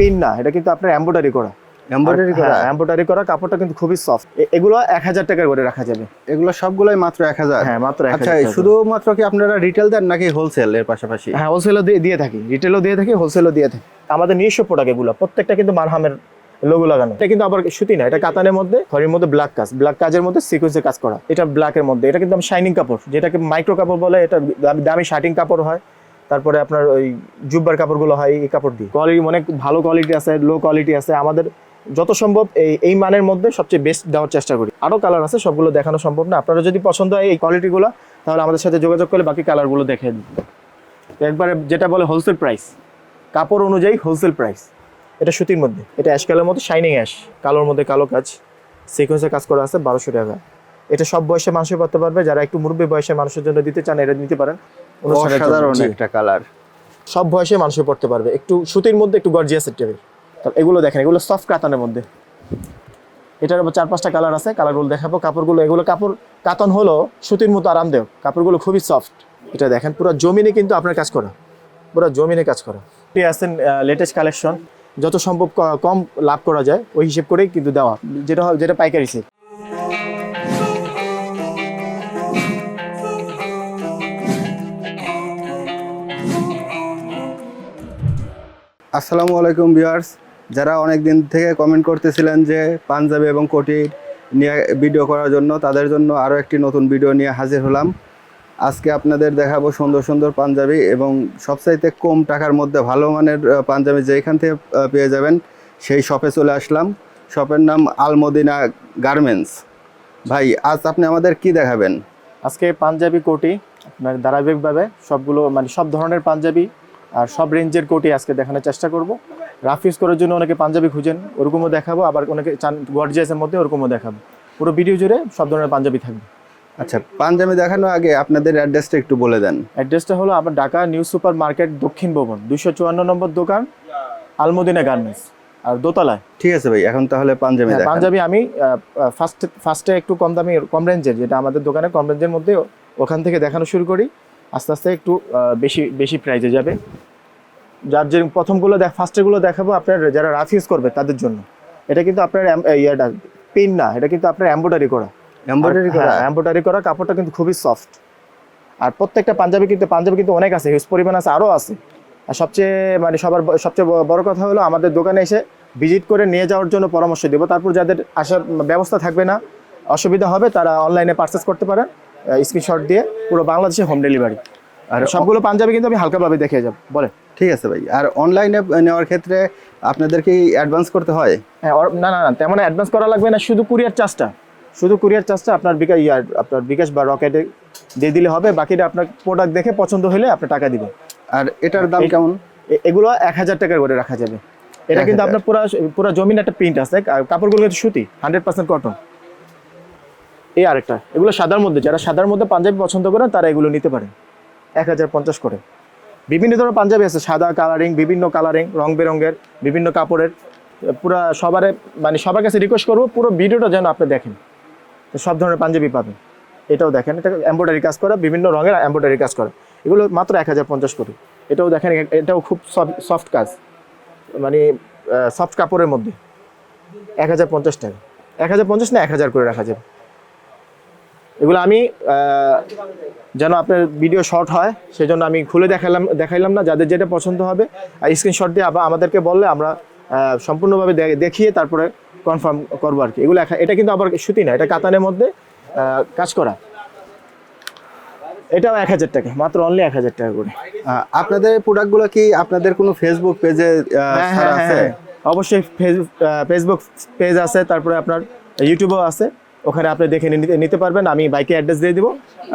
Pin না এটা কিন্তু আপনার এম্ব্রয়ডারি করা। এমব্রয়ডারি করা। এম্ব্রয়ডারি করা কাপড়টা কিন্তু খুবই সফট এগুলো এক হাজার টাকার করে রাখা যাবে। এগুলো সবগুলোই মাত্র এক হাজার। হ্যাঁ মাত্র আচ্ছা হাজার টাকা। করে। শুধুমাত্র কি আপনারা রিটেল দেন নাকি হোলসেল এর পাশাপাশি? হ্যাঁ হোলসেলও দিয়ে দিয়ে থাকি। রিটেলও দিয়ে থাকি হোলসেলও দিয়ে থাকি। আমাদের নিজস্ব প্রোডাক্ট এগুলো প্রত্যেকটা কিন্তু মারহামের লোগো লাগানো। এটা কিন্তু আবার সুতি না এটা কাতানের মধ্যে ঘরের মধ্যে ব্ল্যাক কাজ। ব্ল্যাক কাজের মধ্যে সিকোয়েন্সের কাজ করা। এটা ব্ল্যাকের মধ্যে। এটা কিন্তু শাইনিং কাপড় যেটাকে মাইক্রো কাপড় বলে এটা দামি- দামি শার্টিং কাপড় হয়। তারপরে আপনার ওই জুব্বার কাপড়গুলো হয়, এই কাপড় দিয়ে। কোয়ালিটি অনেক ভালো কোয়ালিটি আছে লো কোয়ালিটি আছে। আমাদের যত সম্ভব এই এই মানের মধ্যে সবচেয়ে বেস্ট দেওয়ার চেষ্টা করি। আরও কালার আছে, সবগুলো দেখানো সম্ভব না। আপনারা যদি পছন্দ হয় এই কোয়ালিটিগুলো তাহলে আমাদের সাথে যোগাযোগ করলে বাকি কালারগুলো দেখে দিন একবারে যেটা বলে হোলসেল প্রাইস কাপড় অনুযায়ী হোলসেল প্রাইস এটা সুতির মধ্যে। এটা অ্যাশ কালার মধ্যে শাইনিং অ্যাশ কালোর মধ্যে কালো কাজ। সিকোয়েন্সের কাজ করা আছে বারোশো টাকা। এটা সব বয়সে মানুষই করতে পারবে। যারা একটু মুরব্বী বয়সের মানুষের জন্য দিতে চান, এটা নিতে পারেন। অসাধারণ একটা কালার সব বয়সে মানুষই পড়তে পারবে। একটু সুতির মধ্যে একটু গর্জিয়াসের টাইপের তারপর এগুলো দেখেন এগুলো সফট কাতানের মধ্যে। এটার আবার চার পাঁচটা কালার আছে কালারগুলো দেখাবো। কাপড়গুলো এগুলো কাপড় কাতন হলো সুতির মতো আরামদায়ক। কাপড়গুলো খুবই সফট এটা দেখেন পুরো জমিনে কিন্তু আপনার কাজ করা। পুরো জমিনে কাজ করা। এটি আছেন লেটেস্ট কালেকশন যত সম্ভব কম লাভ করা যায় ওই হিসেব করেই কিন্তু দেওয়া। যেটা যেটা পাইকারি সেল আসসালামু আলাইকুম ভিউয়ার্স। যারা অনেক দিন থেকে কমেন্ট করতেছিলেন যে পাঞ্জাবি এবং কোটি নিয়ে ভিডিও করার জন্য, তাদের জন্য আরও একটি নতুন ভিডিও নিয়ে হাজির হলাম। আজকে আপনাদের দেখাবো সুন্দর সুন্দর পাঞ্জাবি এবং সবচাইতে কম টাকার মধ্যে ভালো মানের পাঞ্জাবি যেখান থেকে পেয়ে যাবেন, সেই শপে চলে আসলাম। শপের নাম আলমদিনা গার্মেন্টস। ভাই, আজ আপনি আমাদের কি দেখাবেন? আজকে পাঞ্জাবি কোটি, আপনার ধারাবাহিকভাবে সবগুলো মানে সব ধরনের পাঞ্জাবি আর সব রেঞ্জের কোটি আজকে দেখানোর চেষ্টা করব। রাফ ইউজ করার জন্য অনেকে পাঞ্জাবি খুঁজেন ওরকমও দেখাবো আবার অনেকে চান গর্জিয়াসের মধ্যে ওরকমও দেখাবো। পুরো ভিডিও জুড়ে সব ধরনের পাঞ্জাবি থাকবে। আচ্ছা পাঞ্জাবি দেখানোর আগে আপনাদের অ্যাড্রেসটা একটু বলে দেন। অ্যাড্রেসটা হলো আমার ঢাকা নিউ সুপার মার্কেট দক্ষিণ ভবন দুশো চুয়ান্ন নম্বর দোকান আলমদিনা গার্মেন্টস আর দোতলায়। ঠিক আছে ভাই এখন তাহলে পাঞ্জাবি হ্যাঁ, পাঞ্জাবি আমি ফার্স্ট ফার্স্টে একটু কম দামি কম রেঞ্জের যেটা আমাদের দোকানে কম রেঞ্জের মধ্যে ওখান থেকে দেখানো শুরু করি। আস্তে আস্তে একটু বেশি বেশি প্রাইজে যাবে। যার যে প্রথমগুলো দেখ ফার্স্টেরগুলো দেখাবো আপনার যারা রাফ ইউজ করবে তাদের জন্য। এটা কিন্তু আপনার ইয়েটা পিন না এটা কিন্তু আপনার এম্ব্রয়ডারি করা। এমব্রয়ডারি করা। এম্ব্রয়ডারি করা কাপড়টা কিন্তু খুবই সফট আর প্রত্যেকটা পাঞ্জাবি কিন্তু পাঞ্জাবি কিন্তু অনেক আছে হিউজ পরিমাণ আছে আরও আছে। আর সবচেয়ে মানে সবার সবচেয়ে বড় কথা হলো আমাদের দোকানে এসে ভিজিট করে নিয়ে যাওয়ার জন্য পরামর্শ দেবো। তারপর যাদের আসার ব্যবস্থা থাকবে না অসুবিধা হবে তারা অনলাইনে পারচেস করতে পারেন স্ক্রিনশট দিয়ে পুরো বাংলাদেশে হোম ডেলিভারি আর সবগুলো পাঞ্জাবি কিন্তু আমি হালকাভাবে দেখে যাব। বলে ঠিক আছে ভাই আর অনলাইনে নেওয়ার ক্ষেত্রে আপনাদের কি অ্যাডভান্স করতে হয়? হ্যাঁ না না না তেমন অ্যাডভান্স করা লাগবে না শুধু কুরিয়ার চার্জটা শুধু কুরিয়ার চার্জটা আপনার বিকাশ ইয়ার আপনার বিকাশ বা রকেটে দিয়ে দিলে হবে বাকিটা আপনার প্রোডাক্ট দেখে পছন্দ হলে আপনি টাকা দিবেন। আর এটার দাম কেমন? এগুলো এক হাজার টাকার করে রাখা যাবে। এটা কিন্তু আপনার পুরো পুরো জমিন একটা প্রিন্ট আছে কাপড়গুলো কিন্তু সুতি হান্ড্রেড পার্সেন্ট কটন এই আরেকটা এগুলো সাদার মধ্যে যারা সাদার মধ্যে পাঞ্জাবি পছন্দ করেন তারা এগুলো নিতে পারেন। এক হাজার পঞ্চাশ করে। বিভিন্ন ধরনের পাঞ্জাবি আছে, সাদা কালারিং বিভিন্ন কালারিং রং বেরঙের, বিভিন্ন কাপড়ের, পুরো সবার মানে সবার কাছে রিকোয়েস্ট করব, পুরো ভিডিওটা যেন আপনি দেখেন। সব ধরনের পাঞ্জাবি পাবেন। এটাও দেখেন, এটা এম্ব্রয়ডারি কাজ করা, বিভিন্ন রঙের এম্ব্রয়ডারি কাজ করা। এগুলো মাত্র এক হাজার পঞ্চাশ করে। এটাও দেখেন এটাও খুব সফট কাজ। মানে সফট কাপড়ের মধ্যে। এক হাজার পঞ্চাশ টাকা। এক হাজার পঞ্চাশ না এক হাজার করে রাখা যাবে। এগুলো আমি যেন আপনার ভিডিও শর্ট হয় সেই জন্য আমি খুলে দেখালাম দেখাইলাম না যাদের যেটা পছন্দ হবে আর স্ক্রিনশট দিয়ে আবার আমাদেরকে বললে আমরা সম্পূর্ণভাবে দেখিয়ে তারপরে কনফার্ম করব আর কি। এগুলো এটা কিন্তু আবার সুতি না এটা কাতানের মধ্যে কাজ করা। এটাও এক হাজার টাকা মাত্র অনলি এক হাজার টাকা করে। আহ, আপনাদের প্রোডাক্টগুলো কি আপনাদের কোনো ফেসবুক পেজে হ্যাঁ, হ্যাঁ, আছে? হ্যাঁ। অবশ্যই ফেসবুক পেজ আছে তারপরে আপনার ইউটিউবও আছে। ওখানে আপনি দেখে নিতে- নিতে পারবেন আমি বাইকে অ্যাড্রেস দিয়ে দিব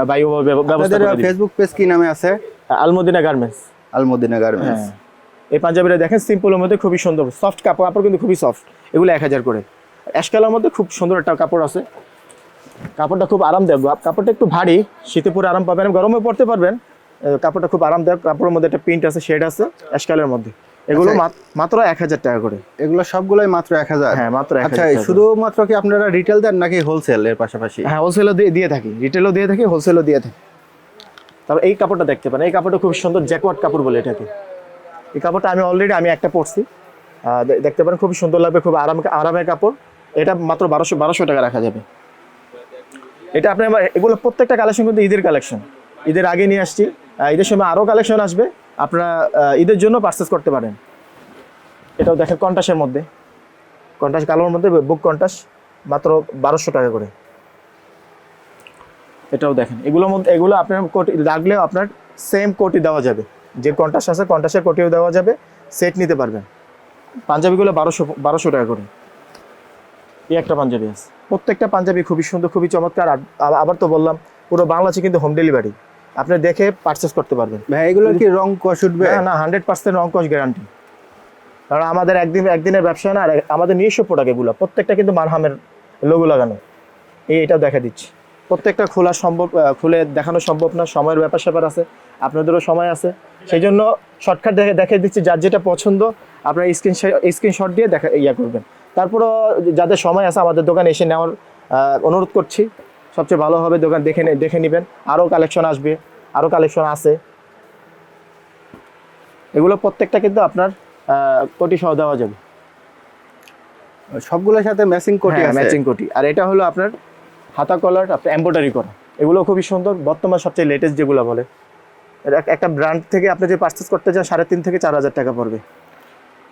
বাই ব্যবস্থা করে। ফেসবুক পেজ কি নামে আছে? আলমদিনা গার্মেন্টস আলমদিনা গার্মেন্টস হ্যাঁ। এই পাঞ্জাবিটা দেখেন সিম্পলের মধ্যে খুবই সুন্দর। সফট কাপড় কাপড় কিন্তু খুবই সফট এগুলো এক হাজার করে। অ্যাশকালার মধ্যে খুব সুন্দর একটা কাপড় আছে। কাপড়টা খুব আরামদায়ক। কাপড়টা একটু ভারী শীতে পরে আরাম পাবেন। গরমে পড়তে পারবেন। কাপড়টা খুব আরামদায়ক। কাপড়ের মধ্যে একটা প্রিন্ট আছে শেড আছে অ্যাশকালের মধ্যে। এগুলো আচ্ছা। মাত্র এক হাজার টাকা করে। এগুলো সবগুলোই মাত্র এক হাজার? হ্যাঁ মাত্র আচ্ছা। শুধুমাত্র কি আপনারা রিটেল দেন নাকি হোলসেল এর পাশাপাশি? হ্যাঁ হোলসেলও দিয়ে থাকি। রিটেলও দিয়ে থাকি হোলসেলও দিয়ে থাকি। তারপর এই কাপড়টা দেখতে পারেন। এই কাপড়টা খুব সুন্দর জ্যাকওয়ার্ড কাপড় বলে এটাকে। এই কাপড়টা আমি অলরেডি আমি একটা পরছি। দেখতে পারেন খুবই সুন্দর লাগবে খুব আরাম আরামের কাপড়। এটা মাত্র বারোশো বারোশো টাকা রাখা যাবে। এটা আপনি এগুলো প্রত্যেকটা কালেকশন কিন্তু ঈদের কালেকশন ঈদের আগে নিয়ে আসছি। ঈদের সময় আরও কালেকশন আসবে। আপনারা ঈদের জন্য পারচেস করতে পারেন। এটাও দেখেন কন্টাসের মধ্যে। কন্টাস কালোর মধ্যে বুক কন্টাস, মাত্র বারোশো টাকা করে। এটাও দেখেন, এগুলোর মধ্যে, এগুলো আপনার কোটি লাগলেও আপনার সেম কোটি দেওয়া যাবে। যে কন্টাস আছে, কন্টাসের কোটিও দেওয়া যাবে সেট নিতে পারবেন। পাঞ্জাবিগুলো বারোশো বারোশো টাকা করে। এই একটা পাঞ্জাবি আছে। প্রত্যেকটা পাঞ্জাবি খুবই সুন্দর, খুবই চমৎকার। আবার তো বললাম, পুরো বাংলাদেশে কিন্তু হোম ডেলিভারি আপনি দেখে পারচেস করতে পারবেন। ভাই এগুলো কি রং কষ উঠবে? না না হান্ড্রেড পার্সেন্ট অঙ্কশ গ্যারান্টি কারণ আমাদের একদিন একদিনের ব্যবসা না আর আমাদের নিজস্ব প্রোডাক্ট এগুলো প্রত্যেকটা কিন্তু মারহামের লোগো লাগানো। এই এটাও দেখা দিচ্ছি। প্রত্যেকটা খোলা সম্ভব খুলে দেখানো সম্ভব না সময়ের ব্যাপার স্যাপার আছে আপনাদেরও সময় আছে। সেই জন্য শর্টকাট দেখে দেখে দিচ্ছি যার যেটা পছন্দ আপনার স্ক্রিন স্ক্রিনশট দিয়ে দেখা ইয়া করবেন। তারপরও যাদের সময় আছে আমাদের দোকানে এসে নেওয়ার অনুরোধ করছি। সবচেয়ে ভালো হবে দোকান দেখে দেখে নেবেন। আরও কালেকশন আসবে আরও কালেকশন আছে। এগুলো প্রত্যেকটা কিন্তু আপনার কোটি সহ দেওয়া যাবে। সবগুলোর সাথে ম্যাচিং কোটি ম্যাচিং কোটি। আর এটা হলো আপনার হাতা কলার আপনার এম্ব্রয়ডারি করা। এগুলো খুবই সুন্দর বর্তমান সবচেয়ে লেটেস্ট যেগুলো বলে। একটা ব্র্যান্ড থেকে আপনি যে পারচেস করতে চান সাড়ে তিন থেকে চার হাজার টাকা পড়বে।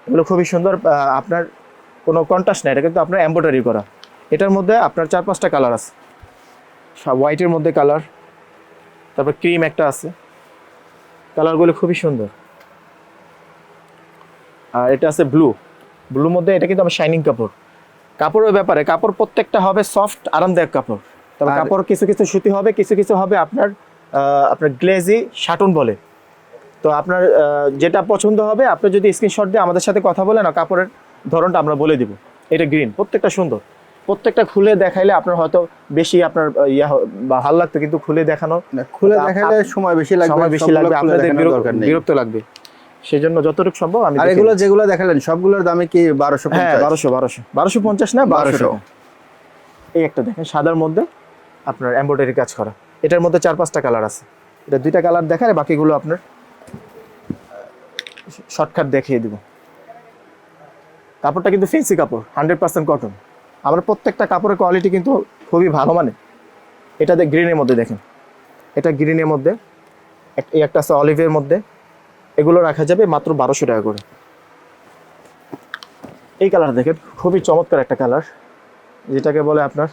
এগুলো খুবই সুন্দর আপনার কোনো কন্ট্রাস্ট নেই এটা কিন্তু আপনার এম্ব্রয়ডারি করা। এটার মধ্যে আপনার চার পাঁচটা কালার আছে। হোয়াইটের মধ্যে কালার তারপর ক্রিম একটা আছে। কালারগুলো খুবই সুন্দর। আর এটা আছে ব্লু ব্লুর মধ্যে এটা কিন্তু আমার শাইনিং কাপড়। কাপড়ের ব্যাপারে কাপড় প্রত্যেকটা হবে সফট আরামদায়ক কাপড়। তবে কাপড় কিছু কিছু সুতি হবে কিছু কিছু হবে আপনার আপনার গ্লেজি শাটন বলে। তো আপনার যেটা পছন্দ হবে আপনি যদি স্ক্রিনশট দিয়ে আমাদের সাথে কথা বলেন কাপড়ের ধরনটা আমরা বলে দিব। এটা গ্রিন প্রত্যেকটা সুন্দর। প্রত্যেকটা খুলে দেখাইলে আপনার হয়তো বেশি আপনার ইয়া বা ভালো লাগতো কিন্তু খুলে দেখানো। খুলে দেখালে সময় বেশি লাগবে সময় বেশি লাগবে আপনাদের বিরক্ত- লাগবে। সেই জন্য যতটুকু সম্ভব আমি আর এগুলো যেগুলো দেখালেন সবগুলোর দামে কি বারোশো হ্যাঁ বারোশো বারোশো। বারোশো পঞ্চাশ না বারোশো। এই একটা দেখেন সাদার মধ্যে আপনার এমব্রয়ডারি কাজ করা। এটার মধ্যে চার পাঁচটা কালার আছে। এটা দুইটা কালার দেখায় বাকিগুলো আপনার শর্টকাট দেখিয়ে দিব। কাপড়টা কিন্তু ফেন্সি কাপড় হান্ড্রেড পার্সেন্ট কটন আমার প্রত্যেকটা কাপড়ের কোয়ালিটি কিন্তু খুবই ভালো মানে। এটা গ্রিনের মধ্যে দেখেন। এটা গ্রিনের মধ্যে এই একটা আছে অলিভের মধ্যে। এগুলো রাখা যাবে মাত্র বারোশো টাকা করে। এই কালার দেখেন, খুবই চমৎকার একটা কালার যেটাকে বলে আপনার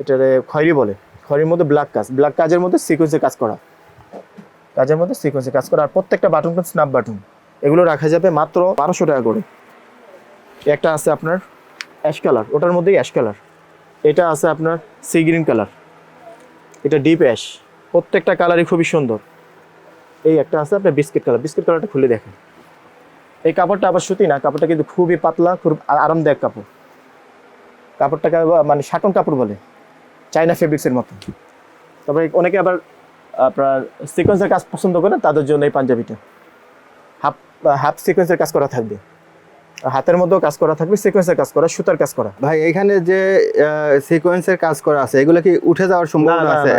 এটারে খয়েরি বলে। খয়েরির মধ্যে ব্ল্যাক কাজ। ব্ল্যাক কাজের মধ্যে সিকোয়েন্সে কাজ করা। কাজের মধ্যে সিকোয়েন্সে কাজ করা। আর প্রত্যেকটা বাটন স্ন্যাপ বাটন এগুলো রাখা যাবে মাত্র বারোশো টাকা করে। একটা আছে আপনার অ্যাশ কালার, ওটার মধ্যেই অ্যাশ কালার। এটা আছে আপনার সি গ্রিন কালার। এটা ডিপ অ্যাশ। প্রত্যেকটা কালারই খুবই সুন্দর। এই একটা আছে আপনার বিস্কিট কালার। বিস্কিট কালারটা খুলে দেখেন। এই কাপড়টা আবার সুতি না, কাপড়টা কিন্তু খুবই পাতলা, খুব আরামদায়ক কাপড়। কাপড়টাকে মানে শাটন কাপড় বলে চাইনা ফেব্রিক্সের মতো। তারপরে অনেকে আবার আপনার সিকোয়েন্সের কাজ পছন্দ করে, তাদের জন্য এই পাঞ্জাবিটা। হাফ হাফ সিকোয়েন্সের কাজ করা থাকবে। হাতের মধ্যেও কাজ করা থাকবে সিকোয়েন্সের কাজ করা সুতার কাজ করা। ভাই এখানে যে সিকোয়েন্সের কাজ করা আছে এগুলো কি উঠে যাওয়ার সম্ভাবনা আছে?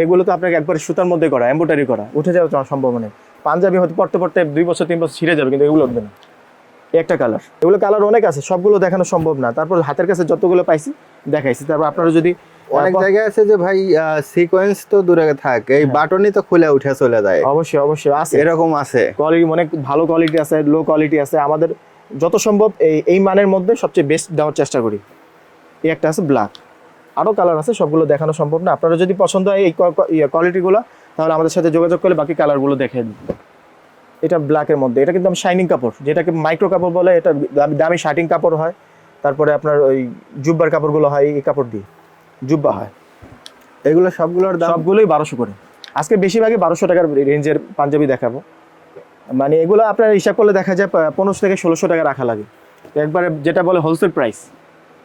এগুলো- তো আপনাকে একবার সুতার মধ্যে করা এম্বোটারি করা উঠে যাওয়ার সম্ভাবনা নেই। পাঞ্জাবি হয়তো পড়তে পড়তে দুই বছর তিন বছর ছিঁড়ে যাবে কিন্তু এগুলো উঠবে না। একটা কালার এগুলো কালার অনেক আছে সবগুলো দেখানো সম্ভব না। তারপর হাতের কাছে যতগুলো পাইছি দেখাইছি। তারপর আপনারা যদি অনেক জায়গায় আছে যে ভাই সিকোয়েন্স তো দূরে থাক এই হ্যাঁ। বাটনই তো খুলে উঠে চলে যায়। অবশ্যই অবশ্যই আছে। এরকম আছে। কোয়ালিটি অনেক ভালো কোয়ালিটি আছে লো কোয়ালিটি আছে। আমাদের যত সম্ভব এই এই মানের মধ্যে সবচেয়ে বেস্ট দেওয়ার চেষ্টা করি। এই একটা আছে ব্ল্যাক আরও কালার আছে সবগুলো দেখানো সম্ভব না। আপনারা যদি পছন্দ হয় এই কোয়ালিটিগুলো তাহলে আমাদের সাথে যোগাযোগ করলে বাকি কালারগুলো দেখে এটা ব্ল্যাকের মধ্যে। এটা কিন্তু শাইনিং কাপড়। যেটাকে মাইক্রো কাপড় বলে এটা দামি- দামি শার্টিং কাপড় হয়। তারপরে আপনার ওই জুব্বার কাপড়গুলো হয় এই কাপড় দিয়ে। জুব্বা হয়। এগুলো সবগুলোর দাম? সবগুলোই বারোশো করে। আজকে বেশিরভাগই বারোশো টাকার রেঞ্জের পাঞ্জাবি দেখাবো। মানে এগুলো আপনার হিসাব করলে দেখা যায় পনেরোশো থেকে ষোলোশো টাকা রাখা লাগে। একবারে যেটা বলে হোলসেল প্রাইস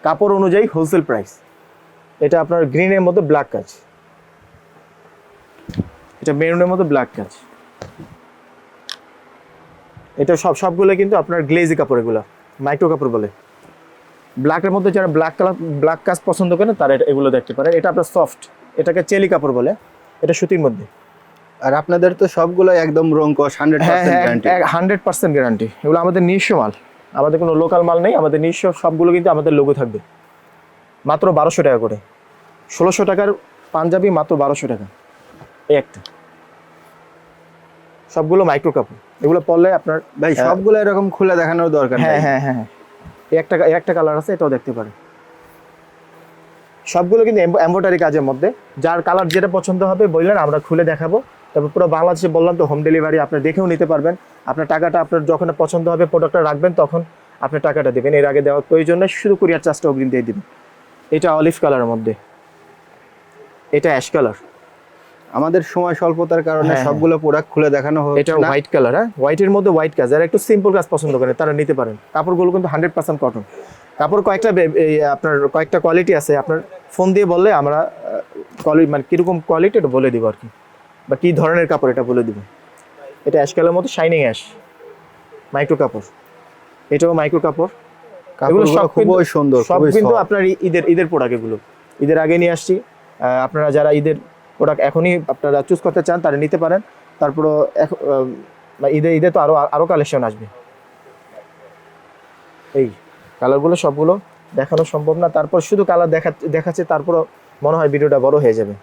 কাপড় অনুযায়ী হোলসেল প্রাইস এটা আপনার গ্রিনের মধ্যে ব্ল্যাক কাজ। এটা মেরুনের মধ্যে ব্ল্যাক কাজ। এটা সব, সবগুলো কিন্তু আপনার গ্লেজি কাপড় এগুলো মাইক্রো কাপড় বলে। ব্ল্যাকের মধ্যে যারা ব্ল্যাক কালার ব্ল্যাক কাজ পছন্দ করেন, তারা এগুলো দেখতে পারে এটা আপনার সফট এটাকে চেলি কাপড় বলে। এটা সুতির মধ্যে। আর আপনাদের তো সবগুলো একদম রং কস হান্ড্রেড হ্যাঁ হ্যাঁ গ্যারান্টি হান্ড্রেড পার্সেন্ট গ্যারান্টি এগুলো আমাদের নিজস্ব মাল। আমাদের কোনো লোকাল মাল নেই আমাদের নিজস্ব সবগুলো কিন্তু আমাদের লোগো থাকবে। মাত্র বারোশো টাকা করে। ষোলোশো টাকার পাঞ্জাবি মাত্র বারোশো টাকা। এই একটা। সবগুলো মাইক্রো কাপড় এগুলো পরলে আপনার ভাই সবগুলো এরকম খুলে দেখানোর দরকার হ্যাঁ হ্যাঁ হ্যাঁ হ্যাঁ। একটা একটা কালার আছে এটাও দেখতে পারেন। সবগুলো কিন্তু এম্বোটারি কাজের মধ্যে। যার কালার যেটা পছন্দ হবে বললেন আমরা খুলে দেখাবো। তারপর পুরো বাংলাদেশে বললাম তো হোম ডেলিভারি আপনি দেখেও নিতে পারবেন। আপনার টাকাটা আপনার যখন পছন্দ হবে প্রোডাক্টটা রাখবেন তখন আপনি টাকাটা দেবেন। এর আগে দেওয়ার প্রয়োজন নেই শুধু কুরিয়ার চার্জটা অগ্রিম দিয়ে দিবেন। এটা অলিভ কালারের মধ্যে। এটা অ্যাশ কালার আমাদের সময় স্বল্পতার কারণে হ্যাঁ, সবগুলো প্রোডাক্ট খুলে দেখানো এটা হচ্ছে না। হোয়াইট কালার হ্যাঁ? হোয়াইটের মধ্যে হোয়াইট কাজ। যারা একটু সিম্পল কাজ পছন্দ করে তারা নিতে পারেন। কাপড়গুলো কিন্তু হান্ড্রেড পার্সেন্ট কটন কাপড় কয়েকটা আপনার কয়েকটা কোয়ালিটি আছে। আপনার ফোন দিয়ে বললে আমরা কোয়ালিটি মানে কীরকম কোয়ালিটি এটা বলে দিব আর কি। বা কী ধরনের কাপড় এটা বলে দিব? এটা অ্যাশ কালারের মতো শাইনিং অ্যাশ মাইক্রো কাপড়। এটাও মাইক্রো কাপড়। এগুলো সব খুবই সুন্দর সব কিন্তু আপনার ঈদের ঈদের প্রোডাক্ট এগুলো। ঈদের আগে নিয়ে আসছি। আপনারা যারা ঈদের প্রোডাক্ট এখনই আপনারা চুজ করতে চান তারা নিতে পারেন। তারপরও ঈদে ঈদে তো আরও আরও কালেকশন আসবে। এই কালারগুলো সবগুলো দেখানো সম্ভব না। তারপর শুধু কালার দেখা দেখাচ্ছে তারপরও মনে হয় ভিডিওটা বড় হয়ে যাবে।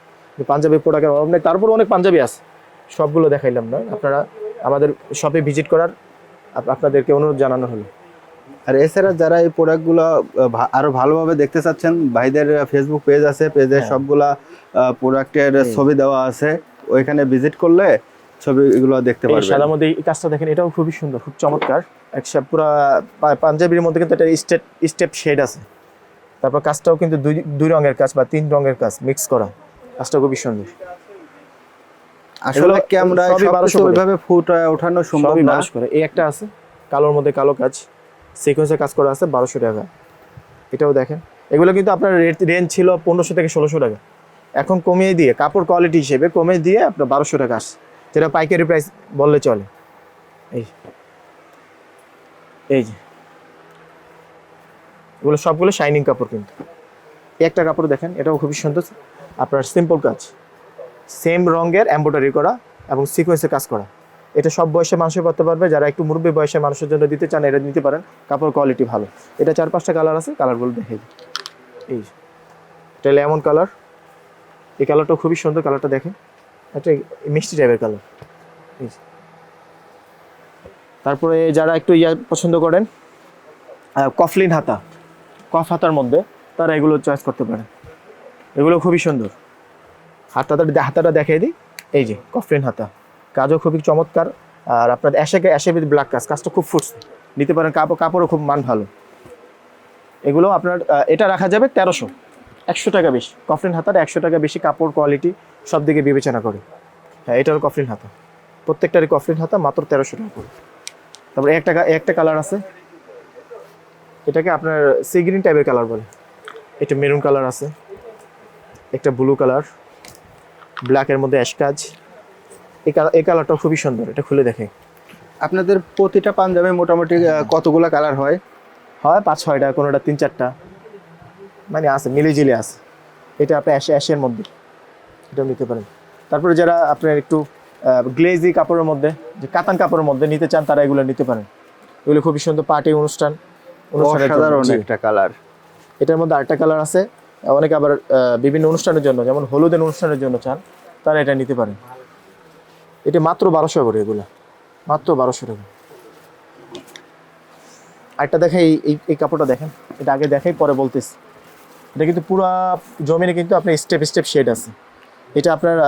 পাঞ্জাবি প্রোডাক্টের অভাব নেই তারপর অনেক পাঞ্জাবি আছে। সবগুলো দেখাইলাম না। আপনারা আমাদের শপে ভিজিট করার আপনাদেরকে অনুরোধ জানানো হলো। আর এছাড়া যারা এই প্রোডাক্টগুলো আরও ভালোভাবে দেখতে চাচ্ছেন ভাইদের ফেসবুক পেজ আছে পেজে হ্যাঁ। সবগুলা প্রোডাক্টের ছবি দেওয়া আছে। ওইখানে ভিজিট করলে ছবিগুলো দেখতে পারবেন। সাদার মধ্যে এই কাজটা দেখেন এটাও খুবই সুন্দর খুব চমৎকার। একটা পুরা পাঞ্জাবির মধ্যে কিন্তু একটা স্টেপ স্টেপ শেড আছে। তারপর কাজটাও কিন্তু দুই দুই রঙের কাজ বা তিন রঙের কাজ মিক্স করা। কাজটা খুবই সুন্দর। আসলে সবই সবকিছু ওইভাবে ফুটে ওঠানো সম্ভব না। করে। এই একটা আছে কালোর মধ্যে কালো কাজ। সিকোয়েন্সে কাজ করা আছে বারোশো টাকা। এটাও দেখেন। এগুলো কিন্তু আপনার রেট রেঞ্জ ছিল পনেরোশো থেকে ষোলোশো টাকা। এখন কমিয়ে দিয়ে কাপড় কোয়ালিটি হিসেবে কমিয়ে দিয়ে আপনার বারোশো টাকা আসছে। যেটা পাইকারি প্রাইস বললে চলে। এই এই যে। এগুলো সবগুলো শাইনিং কাপড় কিন্তু। একটা কাপড় দেখেন এটাও খুবই সুন্দর। আপনার সিম্পল কাজ। সেম রঙের এম্ব্রয়ডারি করা এবং সিকোয়েন্সে কাজ করা। এটা সব বয়সে মানুষের করতে পারবে। যারা একটু মুরব্বী বয়সের মানুষের জন্য দিতে চান এটা নিতে পারেন। কাপড় কোয়ালিটি ভালো। এটা চার পাঁচটা কালার আছে কালারগুলো দেখে এই। এটা লেমন কালার এই কালারটা খুবই সুন্দর কালারটা দেখেন। একটা মিষ্টি টাইপের কালার এই তারপরে যারা একটু ইয়া পছন্দ করেন কফলিন হাতা। কফ হাতার মধ্যে তারা এগুলো চয়েস করতে পারেন। এগুলো খুবই সুন্দর। হাতাটা হাতাটা দেখিয়ে দিই। এই যে কফলিন হাতা। কাজও খুবই চমৎকার। আর আপনার অ্যাশেকে অ্যাশে উইথ ব্ল্যাক কাজ। কাজটা খুব ফুটছে নিতে পারেন কাপড় কাপড়ও খুব মান ভালো। এগুলো আপনার এটা রাখা যাবে তেরোশো। একশো টাকা বেশি। কফলিন হাতার একশো টাকা বেশি কাপড় কোয়ালিটি সব দিকে বিবেচনা করে। হ্যাঁ এটার কফলিন হাতা। প্রত্যেকটারই কফলিন হাতা মাত্র তেরোশো টাকা করে। তারপরে একটা একটা কালার আছে। এটাকে আপনার সি গ্রিন টাইপের কালার বলে। এটা মেরুন কালার আছে। একটা ব্লু কালার ব্ল্যাকের মধ্যে অ্যাশ কাজ। এই কালার কালারটা খুবই সুন্দর এটা খুলে দেখে। আপনাদের প্রতিটা পাঞ্জাবি মোটামুটি কতগুলা কালার হয়? হয় পাঁচ ছয়টা কোনোটা তিন চারটা। মানে আছে মিলিজিলি আছে। এটা আপনি অ্যাশে অ্যাশের মধ্যে এটাও নিতে পারেন। তারপরে যারা আপনার একটু গ্লেজি কাপড়ের মধ্যে যে কাতান কাপড়ের মধ্যে নিতে চান তারা এগুলো নিতে পারেন। এগুলো খুবই সুন্দর পার্টি অনুষ্ঠান। অসাধারণ একটা কালার এটার মধ্যে আরেকটা কালার আছে। অনেকে আবার বিভিন্ন অনুষ্ঠানের জন্য, যেমন হলুদের অনুষ্ঠানের জন্য চান, তারা এটা নিতে পারেন। এটা মাত্র বারোশো করে এগুলো। মাত্র বারোশো টাকা। আরেকটা দেখে এই, এই- কাপড়টা দেখেন। এটা আগে দেখাই পরে বলতেছি। এটা কিন্তু পুরা জমিনে কিন্তু আপনার স্টেপ স্টেপ শেড আছে। এটা আপনার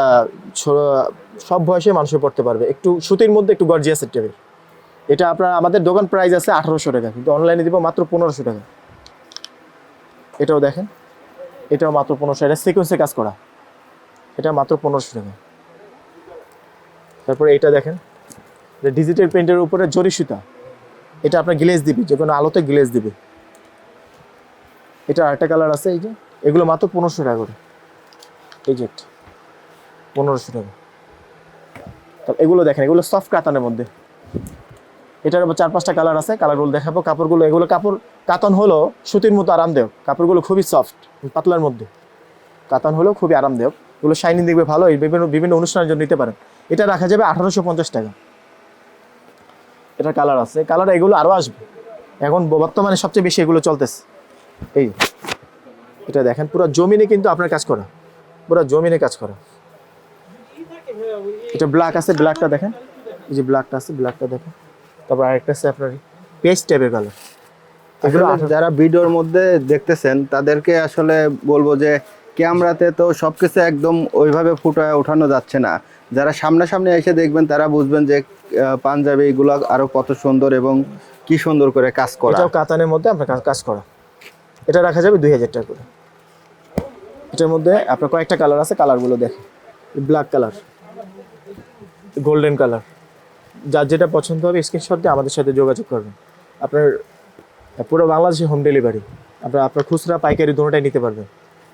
সব বয়সে মানুষে পড়তে পারবে। একটু সুতির মধ্যে একটু গর্জিয়াসের টাইপের এটা আপনার, আমাদের দোকান প্রাইস আছে আঠারোশো টাকা। কিন্তু অনলাইনে দিব মাত্র পনেরোশো টাকা। এটাও দেখেন। এটাও মাত্র পনেরোশো, এটা সিকোয়েন্সে কাজ করা। এটা মাত্র পনেরোশো টাকা। তারপরে এটা দেখেন ডিজিটাল প্রিন্টের উপরে জরি সুতা। এটা আপনার গ্লেজ দিবে, যে কোনো আলোতে গ্লেজ দিবে। এটা আরেকটা কালার আছে, এই যে। এগুলো মাত্র পনেরোশো টাকা করে। এই যে পনেরোশো টাকা। এগুলো দেখেন, এগুলো সফট কাতানের মধ্যে। এটার আবার চার পাঁচটা কালার আছে কালারগুলো দেখাবো। কাপড়গুলো, এগুলো কাপড়, কাতন হলো সুতির মতো আরামদায়ক। কাপড়গুলো খুবই সফট পাতলার মধ্যে। কাতান হলেও খুবই আরামদায়ক। এগুলো শাইনিং দেখবে ভালো বিভিন্ন বিভিন্ন অনুষ্ঠানের জন্য নিতে পারেন। এটা রাখা যাবে আঠারোশো পঞ্চাশ টাকা। এটা কালার আছে। কালার এগুলো আরও আসবে। এখন বর্তমানে সবচেয়ে বেশি এগুলো চলতেছে। এই এটা দেখেন, পুরো জমিনে কিন্তু আপনার কাজ করা। পুরো জমিনে কাজ করা। এটা ব্ল্যাক আছে ব্ল্যাকটা দেখেন। এই যে ব্ল্যাকটা আছে ব্ল্যাকটা দেখেন। তারপর আরেকটা আছে আপনার পেস্ট টাইপের কালার এগুলো যারা ভিডিওর মধ্যে দেখতেছেন তাদেরকে আসলে বলব যে ক্যামেরাতে তো সবকিছু একদম ওইভাবে ফুটায় ওঠানো যাচ্ছে না। যারা সামনাসামনি এসে দেখবেন তারা বুঝবেন যে পাঞ্জাবি এগুলো আরও কত সুন্দর এবং কি সুন্দর করে কাজ করা। এটাও কাতানের মধ্যে আপনার কাজ- কাজ করা। এটা রাখা যাবে দুই হাজার টাকা করে। এটার মধ্যে আপনার কয়েকটা কালার আছে কালারগুলো দেখে ব্ল্যাক কালার গোল্ডেন কালার যার যেটা পছন্দ হবে স্ক্রিনশট দিয়ে আমাদের সাথে যোগাযোগ করবেন। আপনার পুরো বাংলাদেশে হোম ডেলিভারি আপনার আপনার খুচরা, পাইকারি দুটোটাই নিতে পারবেন।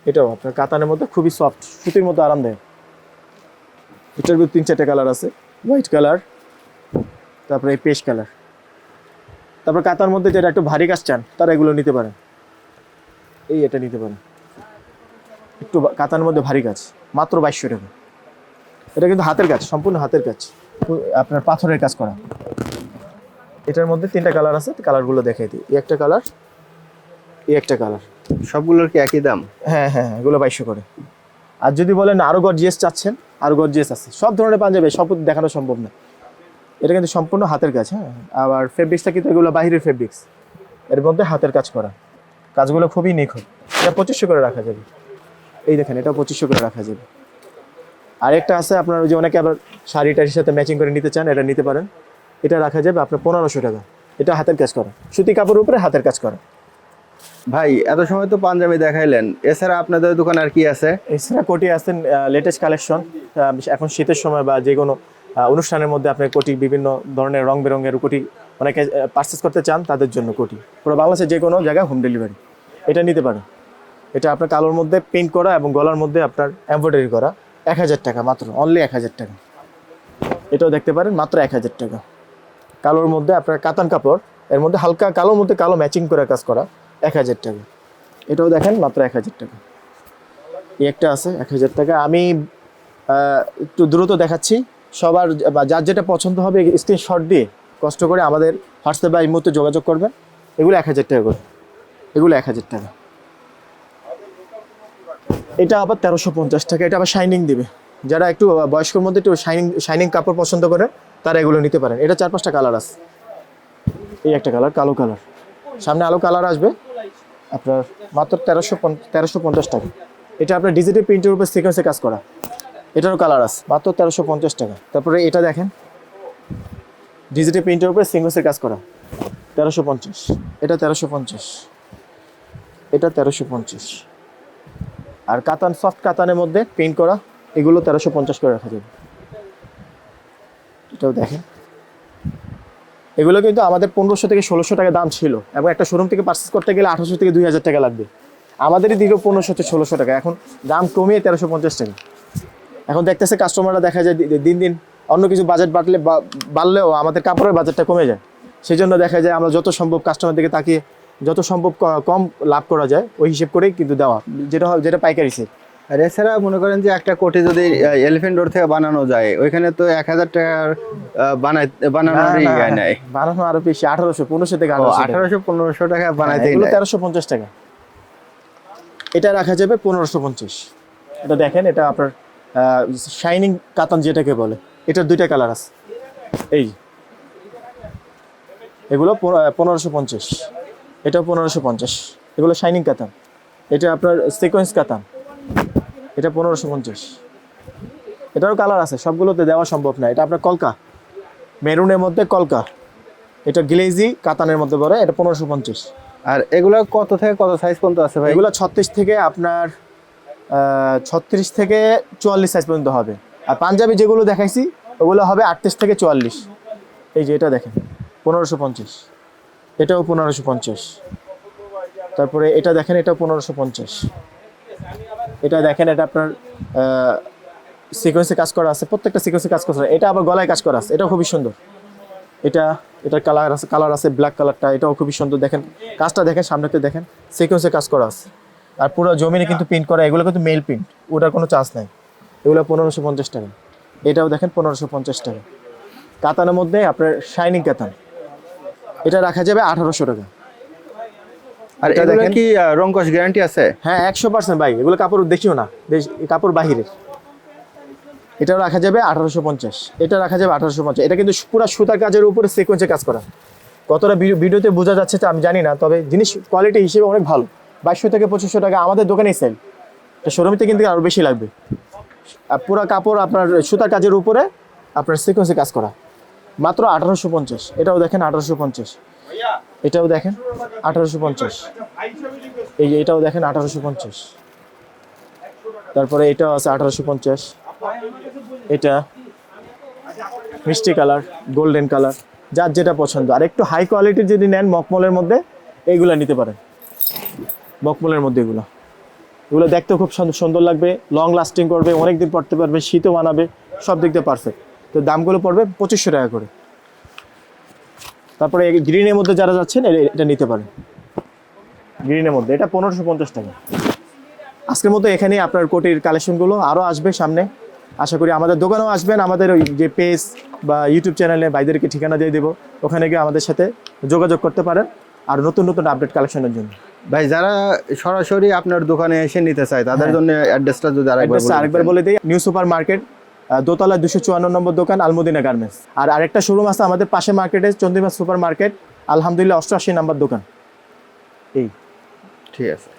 এটাও আপনার কাতানের মধ্যে খুবই সফট সুতির মতো আরামদায়ক। এটার মধ্যে তিন চারটে কালার আছে হোয়াইট কালার তারপরে এই পেস্ট কালার তারপর কাতার মধ্যে যেটা একটু ভারী কাজ চান, তারা এগুলো নিতে পারেন। এই এটা নিতে পারেন। একটু কাতার মধ্যে ভারী কাজ, মাত্র বাইশশো টাকা। এটা কিন্তু হাতের কাজ, সম্পূর্ণ হাতের কাজ। আপনার পাথরের কাজ করা। এটার মধ্যে তিনটা কালার আছে কালারগুলো দেখাই দিই। এই একটা কালার এই একটা কালার। সবগুলোর কি একই দাম? হ্যাঁ হ্যাঁ হ্যাঁ, এগুলো বাইশশো করে। আর যদি বলেন আরও গর্জিয়াস চাচ্ছেন আরও গর্জিয়াস আছে। সব ধরনের পাঞ্জাবি সব দেখানো সম্ভব না। এটা কিন্তু সম্পূর্ণ হাতের কাজ হ্যাঁ? আবার ফেব্রিক্সটা কিন্তু এগুলো বাইরের ফেব্রিক্স এর মধ্যে হাতের কাজ করা। কাজগুলো খুবই নিখুঁত। এটা পঁচিশশো করে রাখা যাবে। এই দেখেন এটা পঁচিশশো করে রাখা যাবে। আরেকটা আছে আপনার ওই যে অনেকে আবার শাড়ি টাড়ির সাথে ম্যাচিং করে নিতে চান এটা নিতে পারেন। এটা রাখা যাবে আপনার পনেরোশো টাকা। এটা হাতের কাজ করা। সুতি কাপড়ের উপরে হাতের কাজ করা। ভাই এত সময় তো পাঞ্জাবি দেখাইলেন। এছাড়া আপনাদের দোকানে আর কি আছে? এছাড়া কোটি আছেন লেটেস্ট কালেকশন এখন শীতের সময় বা যে কোনো অনুষ্ঠানের মধ্যে আপনি কোটি বিভিন্ন ধরনের রং বেরঙের কোটি অনেকে পারচেস করতে চান তাদের জন্য কোটি। পুরো বাংলাদেশের যে কোনো জায়গায় হোম ডেলিভারি এটা নিতে পারেন। এটা আপনার কালোর মধ্যে পেন্ট করা এবং গলার মধ্যে আপনার এমব্রয়ডারি করা। এক হাজার টাকা, মাত্র অনলি এক হাজার টাকা। এটাও দেখতে পারেন, মাত্র এক হাজার টাকা। কালোর মধ্যে আপনার কাতান কাপড়, এর মধ্যে হালকা কালোর মধ্যে কালো ম্যাচিং করে কাজ করা, এক হাজার টাকা। এটাও দেখেন, মাত্র এক হাজার টাকা। এই একটা আছে, এক হাজার টাকা। আমি একটু দ্রুত দেখাচ্ছি। সবার যার যেটা পছন্দ হবে স্ক্রিনশট দিয়ে কষ্ট করে আমাদের হোয়াটসঅ্যাপে এই মুহূর্তে যোগাযোগ করবেন। এগুলো এক হাজার টাকা করে। এগুলো এক হাজার টাকা। এটা আবার তেরোশো পঞ্চাশ টাকা, এটা আবার শাইনিং দিবে। যারা একটু বয়স্কর মধ্যে একটু শাইনিং শাইনিং কাপড় পছন্দ করে, তারা এগুলো নিতে পারেন। এটা চার পাঁচটা কালার আছে। এই একটা কালার কালো কালার সামনে আলো কালার আসবে। আপনার মাত্র তেরোশো তেরোশো পঞ্চাশ টাকা। এটা আপনার ডিজিটাল প্রিন্টের উপর সিকোয়েন্সে কাজ করা। এটারও কালার আছে, মাত্র তেরোশো পঞ্চাশ টাকা। তারপরে এটা দেখেন। ডিজিটাল প্রিন্টের উপরে সিকোয়েন্সের কাজ করা। তেরোশো পঞ্চাশ। এটা তেরোশো পঞ্চাশ। এটা তেরোশো পঞ্চাশ। আর কাতান সফট কাতানের মধ্যে পেইন্ট করা, এগুলো তেরোশো পঞ্চাশ করে রাখা যাবে। এটাও দেখেন। এগুলো কিন্তু আমাদের পনেরোশো থেকে ষোলোশো টাকা দাম ছিল এবং একটা শোরুম থেকে পার্চেস করতে গেলে আঠারোশো থেকে দুই হাজার টাকা লাগবে। আমাদেরই দিল পনেরোশো থেকে ষোলোশো টাকা। এখন দাম কমিয়ে তেরোশো পঞ্চাশ টাকা। এখন দেখতেছে কাস্টমাররা দেখা যায় দিন দিন অন্য কিছু বাজেট বাড়লে বাড়লেও আমাদের কাপড়ের বাজেটটা কমে যায়। সেই জন্য দেখা যায় আমরা যত সম্ভব কাস্টমার দিকে তাকিয়ে যত সম্ভব কম লাভ করা যায় ওই হিসেব করেই কিন্তু দেওয়া। যেটা হয় যেটা পাইকারি সেট আর এছাড়া মনে করেন যে একটা কোটি যদি এলিফেন্ট ডোর থেকে বানানো যায় ওইখানে তো এক হাজার টাকার বানাই বানানোরই বানানো আরও বেশি আঠারোশো পনেরোশো থেকে আঠারোশো পনেরোশো টাকা বানাইতে এগুলো তেরোশো পঞ্চাশ টাকা। এটা রাখা যাবে পনেরোশো পঞ্চাশ। এটা দেখেন এটা আপনার শাইনিং কাতান যেটাকে বলে এটার দুইটা কালার আছে। এই। এগুলো পনেরোশো পঞ্চাশ। এটা পনেরোশো পঞ্চাশ। এগুলো শাইনিং কাতান। এটা আপনার সিকোয়েন্স কাতান। এটা পনেরোশো পঞ্চাশ। এটারও কালার আছে সবগুলোতে দেওয়া সম্ভব না। এটা আপনার কলকা। মেরুনের মধ্যে কলকা। এটা গ্লেজি কাতানের মধ্যে পড়ে এটা পনেরোশো পঞ্চাশ। আর এগুলো কত থেকে কত সাইজ পর্যন্ত আছে ভাই? এগুলো ছত্রিশ থেকে আপনার ছত্রিশ থেকে চুয়াল্লিশ সাইজ পর্যন্ত হবে। আর পাঞ্জাবি যেগুলো দেখাইছি ওগুলো হবে আটত্রিশ থেকে চুয়াল্লিশ। এই যে এটা দেখেন পনেরোশো পঞ্চাশ। এটাও পনেরোশো পঞ্চাশ। তারপরে এটা দেখেন, এটাও পনেরোশো পঞ্চাশ। এটা দেখেন, এটা আপনার সিকোয়েন্সে কাজ করা আছে, প্রত্যেকটা সিকোয়েন্সে কাজ করা এটা আবার গলায় কাজ করা আছে, এটাও খুবই সুন্দর। এটা, এটার কালার আছে কালার আছে ব্ল্যাক কালারটা এটাও খুবই সুন্দর। দেখেন, কাজটা দেখেন সামনেতে দেখেন সিকোয়েন্সে কাজ করা আছে। আর পুরো জমিনে কিন্তু প্রিন্ট করা, এগুলো কিন্তু মেল প্রিন্ট ওটার কোনো চার্জ নাই। এগুলো পনেরোশো পঞ্চাশ টাকা। এটাও দেখেন, পনেরোশো পঞ্চাশ টাকা। কাতানের মধ্যে আপনার শাইনিং কাতান এটা রাখা যাবে আঠারোশো টাকা। আর এটা এগুলো দেখেন। কি রংকশ গ্যারান্টি আছে? হ্যাঁ একশো পার্সেন্ট ভাই এগুলো কাপড় দেখিও না কাপড় বাহিরের। এটাও রাখা যাবে আঠারোশো পঞ্চাশ এটা রাখা যাবে আঠারোশো পঞ্চাশ। এটা কিন্তু পুরো সুতার কাজের উপরে সিকোয়েন্সে কাজ করা। কতটা ভিডিও- ভিডিওতে বোঝা যাচ্ছে তা আমি জানি না তবে জিনিস কোয়ালিটি হিসেবে অনেক ভালো। বাইশশো থেকে পঁচিশশো টাকা আমাদের দোকানেই সেল এটা শোরুমতে কিন্তু আরও বেশি লাগবে। আর পুরো কাপড় আপনার সুতার কাজের উপরে আপনার সিকোয়েন্সে কাজ করা। মাত্র আঠারোশো পঞ্চাশ। এটাও দেখেন আঠারোশো পঞ্চাশ। এটাও দেখেন আঠারোশো পঞ্চাশ। এই যে এটাও দেখেন আঠারোশো পঞ্চাশ। তারপরে এটাও আছে আঠারোশো পঞ্চাশ। এটা মিষ্টি কালার, গোল্ডেন কালার, যার যেটা পছন্দ। আর একটু হাই কোয়ালিটির যদি নেন মকমলের মধ্যে, এইগুলো নিতে পারেন। মকমলের মধ্যে এগুলো। এগুলো দেখতে খুব সুন্দর- লাগবে লং লাস্টিং করবে অনেক দিন পড়তে পারবে, শীতও মানাবে, সব দিক দিয়ে পারফেক্ট তো দামগুলো পড়বে পঁচিশশো টাকা করে। তারপরে গ্রিনের মধ্যে যারা যাচ্ছেন এটা নিতে পারেন। গ্রিনের মধ্যে এটা পনেরোশো পঞ্চাশ টাকা। আজকের মতো এখানেই আপনার কোটির কালেকশনগুলো আরও আসবে সামনে। আশা করি আমাদের দোকানেও আসবেন আমাদের ওই যে পেজ বা ইউটিউব চ্যানেলে ভাইদেরকে ঠিকানা দিয়ে দেবো। ওখানে গিয়ে আমাদের সাথে যোগাযোগ করতে পারেন আর নতুন নতুন আপডেট কালেকশনের জন্য। ভাই যারা সরাসরি আপনার দোকানে এসে নিতে চায় তাদের হ্যাঁ। জন্য অ্যাড্রেসটা যদি আরেকবার বলে আরেকবার বলে দিই নিউ সুপার মার্কেট দোতলা দুশো চুয়ান্ন নম্বর দোকান আলমদিনা গার্মেন্টস। আর আরেকটা শোরুম আছে আমাদের পাশে মার্কেটে চন্দ্রিমা সুপার মার্কেট আলহামদুলিল্লাহ অষ্টআশি নম্বর দোকান। এই। ঠিক আছে।